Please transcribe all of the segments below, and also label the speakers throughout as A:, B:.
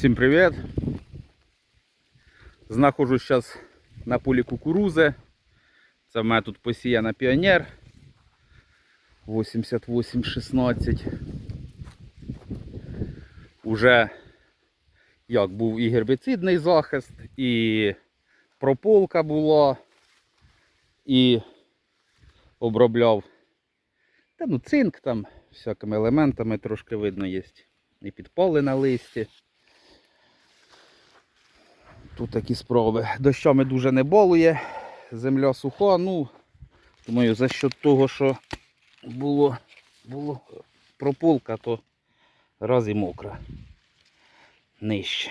A: Всім привіт! Знаходжусь зараз на полі кукурузи. Це в мене тут посіяна піонер 8816. Уже як був і гербіцидний захист, і прополка була, і обробляв та, ну, цинк там всякими елементами трошки видно є. І підпали на листі. Тут такі спроби. Дощами дуже не болує, земля суха, ну, думаю, за що того, що було, було прополка, то раз і мокра. Нижче.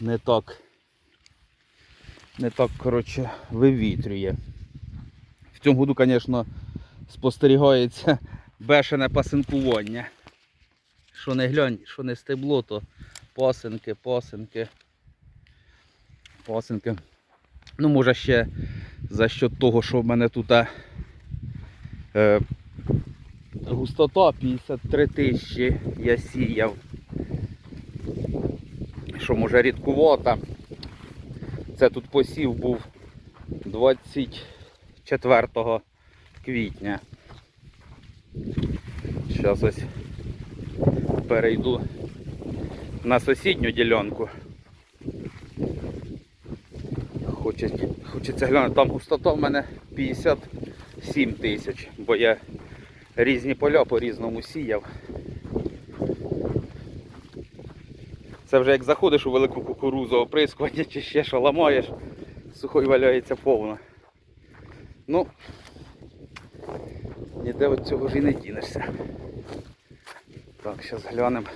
A: Не так, не так, коротше, вивітрює. В цьому году, звісно, спостерігається бешене пасинкування. Що не глянь, що не стебло, то пасинки, пасинки. Пасинки. Ну, може ще за счет того, що в мене тут е, густота 53 тисячі я сіяв. Що може рідкувата. Це тут посів був 24 квітня. Зараз ось перейду на сусідню ділянку. Хочеться, хочеться глянути, там густота в мене 57 тисяч, бо я різні поля по-різному сіяв. Це вже як заходиш у велику кукурузу оприскування чи ще що ламаєш, сухой валяється повно. Ну, ніде від цього ж і не дінешся. Так, зараз глянемо.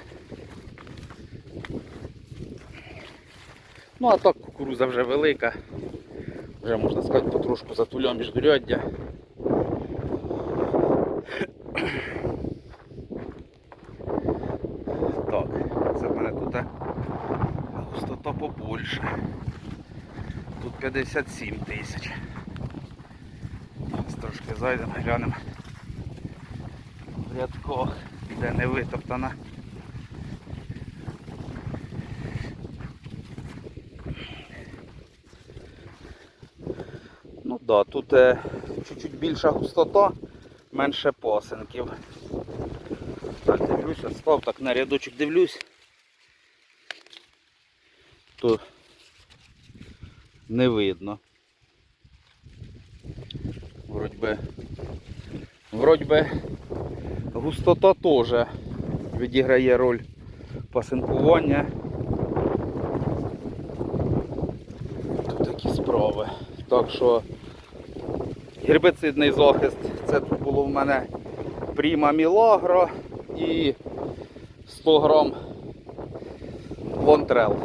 A: Ну а так кукуруза вже велика. Вже можна сказати потрошку затуля міждуряддя. Так, це в мене тут густота побольше. Тут 57 тисяч. Зараз трошки зайдемо, глянемо в рядках, де не витоптана. Ну да, тут е, чуть-чуть більша густота, менше пасинків. Так, дивлюся, став так на рядочок дивлюсь. То не видно. Вроді би, вроді би густота теж відіграє роль пасинкування. Тут такі справи. Так що гербицидний захист, це тут було в мене Prima Milagro і 100 грам Лонтрел.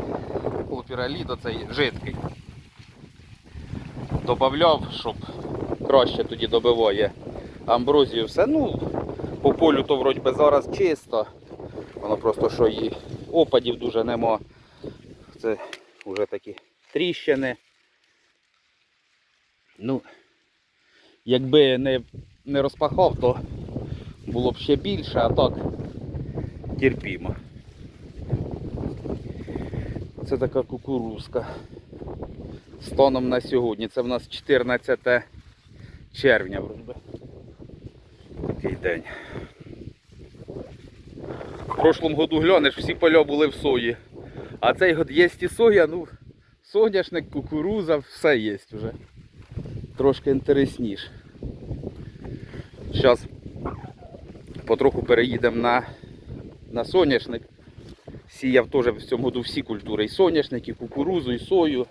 A: Клопіраліт, цей жидкий. Добавляв, щоб краще тоді добиває амброзію. Все, ну, по полю то вроді би зараз чисто. Воно просто що і опадів дуже нема. Це вже такі тріщини. Ну, якби не, не розпахав, то було б ще більше, а так терпімо. Це така кукурузка. Станом на сьогодні. Це в нас 14 червня, вроді. Такий день. В прошлому году глянеш, всі поля були в сої. А цей год є і соя, ну, соняшник, кукуруза, все є вже. Трошки інтересніше. Зараз потроху переїдемо на, на соняшник. Сіяв теж в цьому году всі культури. І соняшник, і кукурузу, і сою.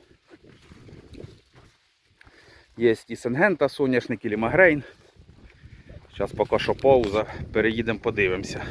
A: Є і Сенгента соняшник, і Лімагрейн. Зараз поки що пауза, переїдемо подивимося.